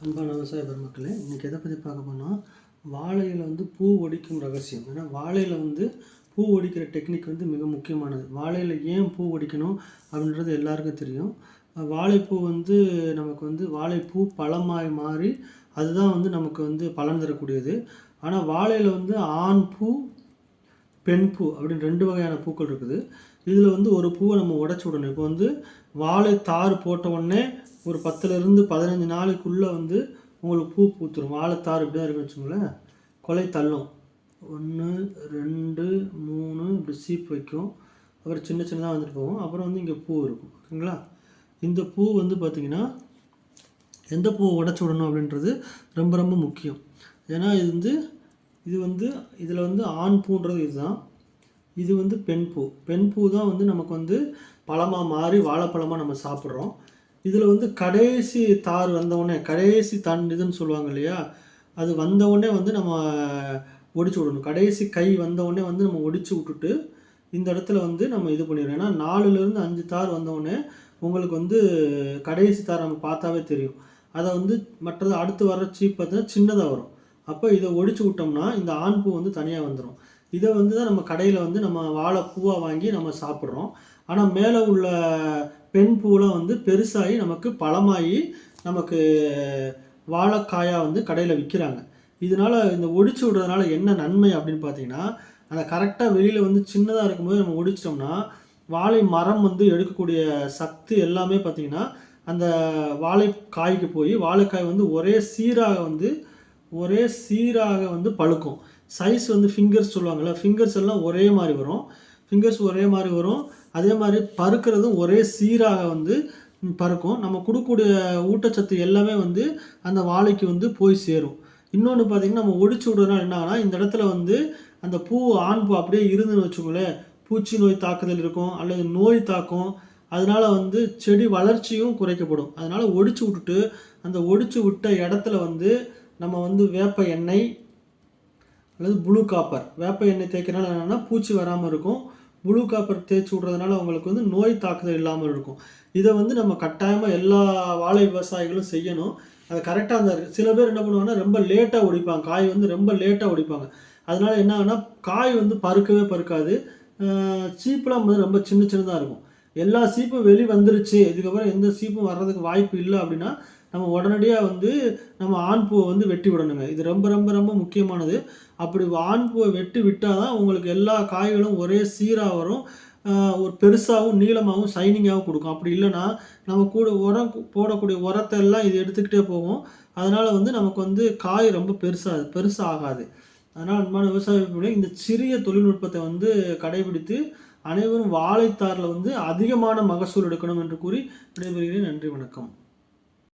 அன்பான விவசாய பெருமக்களே இன்றைக்கி எதை பற்றி பார்க்க போனால் வாழையில் வந்து பூ ஒடிக்கும் ரகசியம். ஏன்னா வாழையில் வந்து பூ ஒடிக்கிற டெக்னிக் வந்து மிக முக்கியமானது. வாழையில் ஏன் பூ ஒடிக்கணும் அப்படின்றது எல்லாருக்கும் தெரியும். வாழைப்பூ வந்து நமக்கு வந்து வாழைப்பூ பழமாய் மாறி அதுதான் வந்து நமக்கு வந்து பலன் தரக்கூடியது. ஆனால் வாழையில் வந்து ஆண் பூ பெண் பூ அப்படின்னு ரெண்டு வகையான பூக்கள் இருக்குது. இதில் வந்து ஒரு பூவை நம்ம உடச்சி விடணும் இப்போ வந்து வாழை தார் போட்ட உடனே ஒரு பத்துலேருந்து பதினஞ்சு நாளைக்குள்ளே வந்து உங்களுக்கு பூ பூத்துரும். வாழை தார் இப்படி தான் இருக்குன்னு வச்சுங்களேன் கொலை தள்ளும். ஒன்று ரெண்டு மூணு இப்படி சீப் வைக்கும். அப்புறம் சின்ன சின்னதாக வந்துட்டு போகும். அப்புறம் வந்து இங்கே பூ இருக்கும். ஓகேங்களா? இந்த பூ வந்து பார்த்திங்கன்னா எந்த பூவை உடச்சி விடணும் அப்படின்றது ரொம்ப ரொம்ப முக்கியம். ஏன்னா இது வந்து இது வந்து இதில் வந்து ஆண் பூன்றது இதுதான். இது வந்து பெண் பூ. பெண் பூ தான் வந்து நமக்கு வந்து பழமாக மாறி வாழைப்பழமாக நம்ம சாப்பிட்றோம். இதில் வந்து கடைசி தார் வந்தவுடனே கடைசி தன் இதுன்னு சொல்லுவாங்க இல்லையா? அது வந்தவுடனே வந்து நம்ம ஒடிச்சு விடணும். கடைசி கை வந்தவுடனே வந்து நம்ம ஒடிச்சு விட்டுட்டு இந்த இடத்துல வந்து நம்ம இது பண்ணிடுறோம். ஏன்னா நாலுலேருந்து அஞ்சு தார் வந்தவுடனே உங்களுக்கு வந்து கடைசி தார் நம்ம பார்த்தாவே தெரியும். அதை வந்து மற்றது அடுத்து வர சீப் பார்த்தீங்கன்னா சின்னதாக வரும். அப்போ இதை ஒடிச்சு விட்டோம்னா இந்த ஆண் பூ வந்து தனியாக வந்துடும் இதை வந்து தான் நம்ம கடையில் வந்து நம்ம வாழை பூவாக வாங்கி நம்ம சாப்பிட்றோம். ஆனால் மேலே உள்ள பெண் பூவெலாம் வந்து பெருசாகி நமக்கு பழமாகி நமக்கு வாழைக்காயாக வந்து கடையில் விற்கிறாங்க இதனால் இந்த ஒடிச்சு விடுறதுனால என்ன நன்மை அப்படின்னு பார்த்தீங்கன்னா அந்த கரெக்டாக வெளியில் வந்து சின்னதாக இருக்கும்போது நம்ம ஒடிச்சிட்டோம்னா வாழை மரம் வந்து எடுக்கக்கூடிய சத்து எல்லாமே பார்த்திங்கன்னா அந்த வாழைக்காய்க்கு போய் வாழைக்காய் வந்து ஒரே சீராக வந்து ஒரே சீராக வந்து பழுக்கும். சைஸ் வந்து ஃபிங்கர்ஸ் சொல்லுவாங்கள்ல ஃபிங்கர்ஸ் எல்லாம் ஒரே மாதிரி வரும். ஃபிங்கர்ஸ் ஒரே மாதிரி வரும். அதே மாதிரி பறுக்கிறதும் ஒரே சீராக வந்து பறக்கும். நம்ம கொடுக்கக்கூடிய ஊட்டச்சத்து எல்லாமே வந்து அந்த வாழைக்கு வந்து போய் சேரும். இன்னொன்று பார்த்திங்கன்னா நம்ம ஒடிச்சு விடுறதுனால என்ன இந்த இடத்துல வந்து அந்த பூ ஆண் பூ அப்படியே இருந்துன்னு வச்சுக்கோங்களேன். பூச்சி நோய் தாக்குதல் இருக்கும் அல்லது நோய் தாக்கும். அதனால் வந்து செடி வளர்ச்சியும் குறைக்கப்படும். அதனால் ஒடிச்சு விட்டுட்டு அந்த ஒடிச்சு விட்ட இடத்துல வந்து நம்ம வந்து வேப்ப எண்ணெய் அல்லது ப்ளூ காப்பர் வேப்ப எண்ணெய் தேய்க்கிறனால என்னென்னா பூச்சி வராமல் இருக்கும். ப்ளூ காப்பர் தேய்ச்சி விட்றதுனால அவங்களுக்கு வந்து நோய் தாக்குதல் இல்லாமல் இருக்கும். இதை வந்து நம்ம கட்டாயமாக எல்லா வாழை விவசாயிகளும் செய்யணும். அது கரெக்டாக அந்த சில பேர் என்ன பண்ணுவாங்கன்னா ரொம்ப லேட்டாக ஒடிப்பாங்க. காய் வந்து ரொம்ப லேட்டாக ஒடிப்பாங்க. அதனால என்ன ஆகுனா காய் வந்து பருக்கவே பருக்காது. சீப்பெலாம் வந்து ரொம்ப சின்ன சின்னதாக இருக்கும். எல்லா சீப்பும் வெளி வந்துருச்சு. இதுக்கப்புறம் எந்த சீப்பும் வர்றதுக்கு வாய்ப்பு இல்லை அப்படின்னா நம்ம உடனடியாக வந்து நம்ம ஆண் பூவை வந்து வெட்டி விடணுங்க. இது ரொம்ப ரொம்ப ரொம்ப முக்கியமானது. அப்படி ஆண் பூவை வெட்டி விட்டால் தான் உங்களுக்கு எல்லா காய்களும் ஒரே சீராக வரும். ஒரு பெருசாகவும் நீளமாகவும் ஷைனிங்காகவும் கொடுக்கும். அப்படி இல்லைன்னா நம்ம கூட உரம் போடக்கூடிய உரத்தை எல்லாம் இது எடுத்துக்கிட்டே போகும். அதனால் வந்து நமக்கு வந்து காய் ரொம்ப பெருசாக பெருசாக ஆகாது அதனால் அன்பான விவசாய இந்த சிறிய தொழில்நுட்பத்தை வந்து கடைபிடித்து அனைவரும் வாழைத்தாரில் வந்து அதிகமான மகசூல் எடுக்கணும் என்று கூறி விடைபெறுகிறேன். நன்றி வணக்கம்.